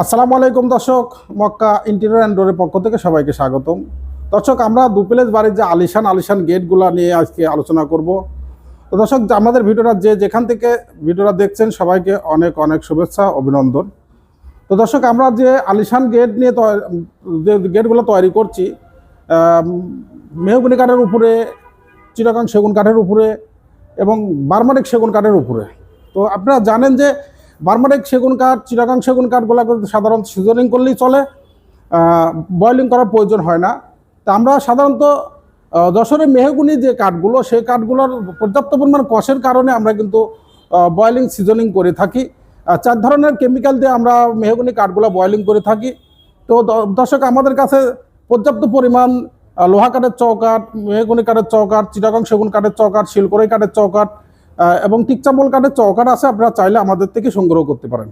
আসসালামু আলাইকুম দর্শক, মক্কা ইন্টেরিয়র অ্যান্ড ডোরের পক্ষ থেকে সবাইকে স্বাগতম। দর্শক, আমরা দুপ্লেস বাড়ির যে আলিশান আলিশান গেটগুলো নিয়ে আজকে আলোচনা করব। তো দর্শক আমাদের ভিডিওটা যে যেখান থেকে ভিডিওটা দেখছেন, সবাইকে অনেক অনেক শুভেচ্ছা, অভিনন্দন। তো দর্শক, আমরা যে আলিশান গেট নিয়ে যে গেটগুলো তৈরি করছি মেহগুনি কাঠের উপরে, চিটাগাং সেগুন কাঠের উপরে এবং বার্মাটিক সেগুন কাঠের উপরে। তো আপনারা জানেন যে বার্মাটিক সেগুন কাঠ, চিটাগাং সেগুন কাঠগুলো সাধারণত সিজনিং করলেই চলে। বয়লিং করার প্রয়োজন হয় না। তা আমরা সাধারণত যশোরের মেহগুনি যে কাঠগুলো, সেই কাঠগুলোর পর্যাপ্ত পরিমাণ কষের কারণে আমরা কিন্তু বয়লিং সিজনিং করে থাকি। চার ধরনের কেমিক্যাল দিয়ে আমরা মেহগুনি কাঠগুলো বয়লিং করে থাকি। তো দর্শক, আমাদের কাছে পর্যাপ্ত পরিমাণ লোহা কাঠের চৌকাঠ, মেহগুনি কাঠের চৌকাঠ, চিটাগং সেগুন কাঠের চৌকাঠ, শিলকড়াই কাঠের চৌকাঠ এবং টিকচাম্বল কাঠের চৌকাঠ আছে, আপনারা চাইলে আমাদের থেকে সংগ্রহ করতে পারেন।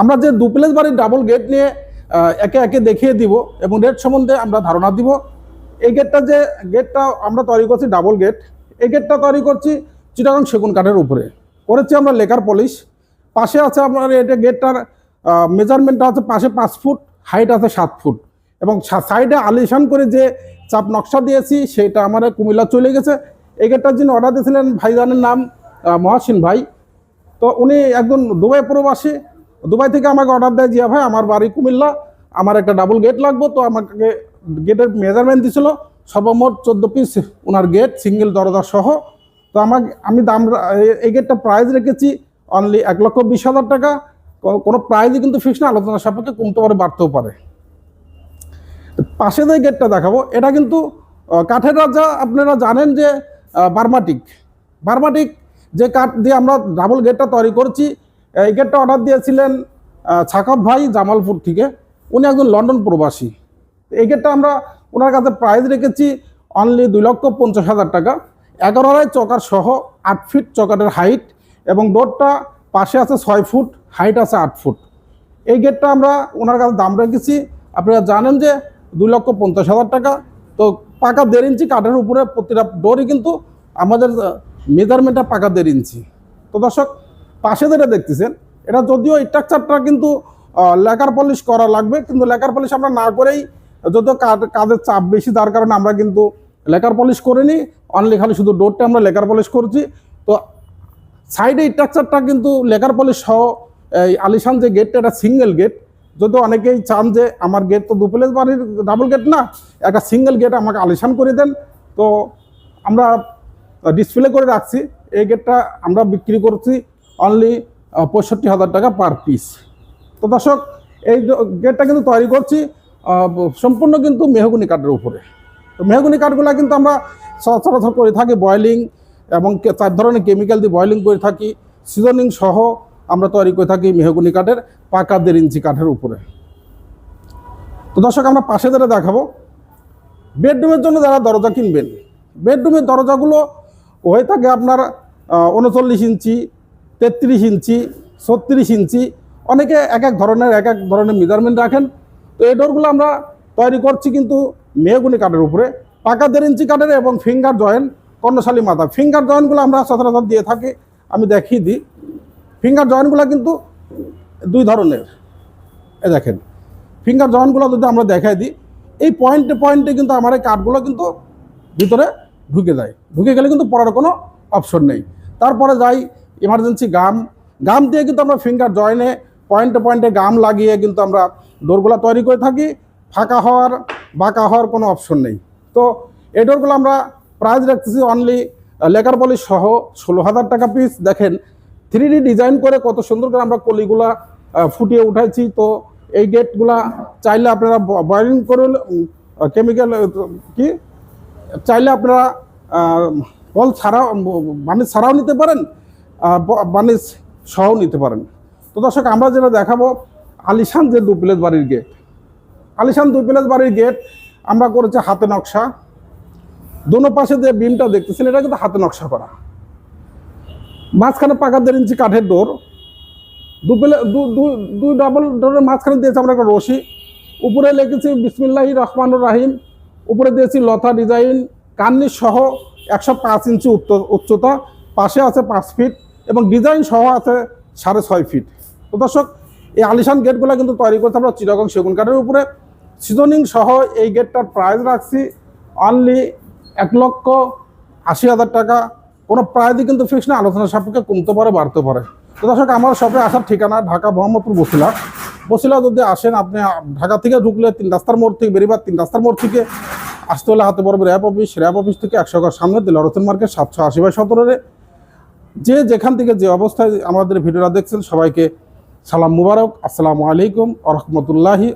আমরা যে দুপ্লেস বাড়ির ডাবল গেট নিয়ে একে একে দেখিয়ে দিব এবং রেট সম্বন্ধে আমরা ধারণা দিব। এই গেটটা যে গেটটা আমরা তৈরি করছি ডাবল গেট এই গেটটা তৈরি করছি চিটাগং সেগুন কাঠের উপরে। করেছি আমরা লেকার পলিশ পাশে আছে আপনার এটা গেটটার মেজারমেন্টটা আছে পাশে পাঁচ ফুট হাইট আছে সাত ফুট। এবং সাইডে আলিশান করে যে চাপ নকশা দিয়েছি, সেটা আমার কুমিল্লা চলে গেছে। এই গেটটার জন্য অর্ডার দিয়েছিলেন ভাইজানের নাম মহাসিন ভাই, তো উনি একজন দুবাই প্রবাসী। দুবাই থেকে আমাকে অর্ডার দেয়, জিয়া ভাই, আমার বাড়ি কুমিল্লা, আমার একটা ডাবল গেট লাগবো। তো আমাকে গেটের মেজারমেন্ট দিছিল সর্বমোট চোদ্দ পিস ওনার গেট সিঙ্গেল দরজা সহ। তো আমাকে, আমি দাম এই গেটটা প্রাইস রেখেছি অনলি এক লক্ষ বিশ হাজার টাকা। কোনো প্রাইজই কিন্তু ফিক্স না আলোচনা সাপেক্ষে কমতে পারে, বাড়তেও পারে। পাশে যে গেটটা দেখাবো, এটা কিন্তু কাঠের রাজা আপনারা জানেন যে বার্মাটিক। বার্মাটিক যে কাঠ দিয়ে আমরা ডাবল গেটটা তৈরি করছি, এই গেটটা অর্ডার দিয়েছিলেন ছাকব ভাই জামালপুর থেকে। উনি একজন লন্ডন প্রবাসী। এই গেটটা আমরা ওনার কাছে প্রাইস রেখেছি অনলি দুই লক্ষ পঞ্চাশ হাজার টাকা। এগারো আড়াই চকার সহ আট ফিট চকারের হাইট এবং ডোরটা পাশে আছে ছয় ফুট হাইট আছে আট ফুট। এই গেটটা আমরা ওনার কাছে দাম রেখেছি। আপনারা জানেন যে দুই লক্ষ পঞ্চাশ হাজার টাকা। তো পাকা দেড় ইঞ্চি কাঠের উপরে প্রতিটা ডোরই কিন্তু আমাদের মেজারমেন্টটা পাকা দেড় ইঞ্চি। তো দর্শক, পাশে যেটা দেখতেছেন, এটা যদিও স্ট্রাকচারটা কিন্তু লেকার পলিশ করা লাগবে, কিন্তু লেকার পলিশ আমরা না করেই যদিও কাজ- কাজের চাপ বেশি তার কারণে আমরা কিন্তু লেকার পলিশ করিনি অনলি খালি শুধু ডোরটা আমরা লেকার পলিশ করছি। তো সাইডে স্ট্রাকচারটা কিন্তু লেকার পলিশ সহ, এই আলিশান যে গেটটা এটা সিঙ্গেল গেট যদিও অনেকেই চান যে আমার গেট তো দুপ্লেস বাড়ির ডাবল গেট না, একটা সিঙ্গেল গেট আমাকে আলিশান করে দেন। তো আমরা ডিসপ্লে করে রাখছি। এই গেটটা আমরা বিক্রি করছি অনলি পঁয়ষট্টি হাজার টাকা পার পিস তো দর্শক, এই গেটটা কিন্তু তৈরি করছি সম্পূর্ণ কিন্তু মেহগুনি কাঠের উপরে। তো মেহগুনি কাঠগুলো কিন্তু আমরা সচরাচর করে থাকি বয়লিং এবং চার ধরনের কেমিক্যাল দিয়ে বয়লিং করে থাকি। সিজনিং সহ আমরা তৈরি করে থাকি মেহগুনি কাঠের, পাকা দেড় ইঞ্চি কাঠের উপরে। তো দর্শক, আমরা পাশে ধরে দেখাবো, বেডরুমের জন্য যারা দরজা কিনবেন, বেডরুমের দরজাগুলো হয়ে থাকে আপনার উনচল্লিশ ইঞ্চি, তেত্রিশ ইঞ্চি, ছত্রিশ ইঞ্চি। অনেকে এক এক ধরনের, এক এক ধরনের মেজারমেন্ট রাখেন। তো এই ডোরগুলো আমরা তৈরি করছি কিন্তু মেহগুনি কাঠের উপরে। পাকা দেড় ইঞ্চি কাঠের এবং ফিঙ্গার জয়েন্ট কর্ণশালী মাথা। ফিঙ্গার জয়েন্টগুলো আমরা সচরাচর দিয়ে থাকি, আমি দেখিয়ে দিই। ফিঙ্গার জয়েন্টগুলো কিন্তু দুই ধরনের। এ দেখেন ফিঙ্গার জয়েন্টগুলো যদি আমরা দেখাই দিই, এই পয়েন্টে পয়েন্টে কিন্তু আমার এই কাঠগুলো কিন্তু ভিতরে ঢুকে যায়। ঢুকে গেলে কিন্তু পড়ার কোনো অপশন নেই। তারপরে যাই ইমার্জেন্সি গাম গাম দিয়ে কিন্তু আমরা ফিঙ্গার জয়েনে পয়েন্টে পয়েন্টে গাম লাগিয়ে কিন্তু আমরা ডোরগুলো তৈরি করে থাকি। ফাঁকা হওয়ার, বাঁকা হওয়ার কোনো অপশন নেই। তো এই ডোরগুলো আমরা প্রাইস রাখতেছি অনলি লেকার পলিশ সহ ষোলো হাজার টাকা পিস দেখেন থ্রি ডিজাইন করে কত সুন্দর করে আমরা কলিগুলা ফুটিয়ে উঠাইছি। তো এই গেটগুলা চাইলে আপনারা বয়ারিং করে কেমিক্যাল কি? চাইলে আপনারা বল ছাড়াও বানিশ ছাড়াও নিতে পারেন ব- সহও নিতে পারেন। তো দর্শক, আমরা যেটা দেখাবো, আলিশান যে দুপ্লেস বাড়ির গেট আলিশান দুপ্লেস বাড়ির গেট আমরা করেছি হাতে নকশা। দোনো পাশে যে বিমটা দেখতেছেন, এটা কিন্তু হাতে নকশা করা। মাঝখানে পাকা দেড় ইঞ্চি কাঠের ডোর। দু পেলে দুই ডাবল ডোরের মাঝখানে দিয়েছি আমরা একটা রশি। উপরে লিখেছি বিসমিল্লাহি রহমানুর রাহিম। উপরে দিয়েছি লতা ডিজাইন কান্নি সহ একশো পাঁচ ইঞ্চি উচ্চতা। পাশে আছে পাঁচ ফিট এবং ডিজাইন সহ আছে সাড়ে ছয় ফিট। তো দর্শক, এই আলিশান গেটগুলো কিন্তু তৈরি করতে আমরা চিরগং সেগুন কাঠের উপরে। সিজনিং সহ এই গেটটার প্রাইস রাখছি অনলি এক লক্ষ আশি হাজার টাকা। কোনো প্রায়ই কিন্তু ফিক্স না, আলোচনা সাপেক্ষে কমতে পারে, বাড়তে পারে। তো দর্শক, আমার শপে আসার ঠিকানা ঢাকা মোহাম্মদপুর বসিলা। বসিলা যদি আসেন, আপনি ঢাকা থেকে ঢুকলে তিন রাস্তার মোড় থেকে বেরিবার তিন রাস্তার মোড় থেকে আসতে হলে হাতে পড়বে র্যাব অফিস র্যাব অফিস থেকে একশো ঘর সামনে দিল রতন মার্কেট সাতশো আশি বাই সতেরোরে যে যেখান থেকে যে অবস্থায় আমাদের ভিডিওটা দেখছেন, সবাইকে সালাম মুবারক। আসসালামু আলাইকুম আ রহমতুল্লাহি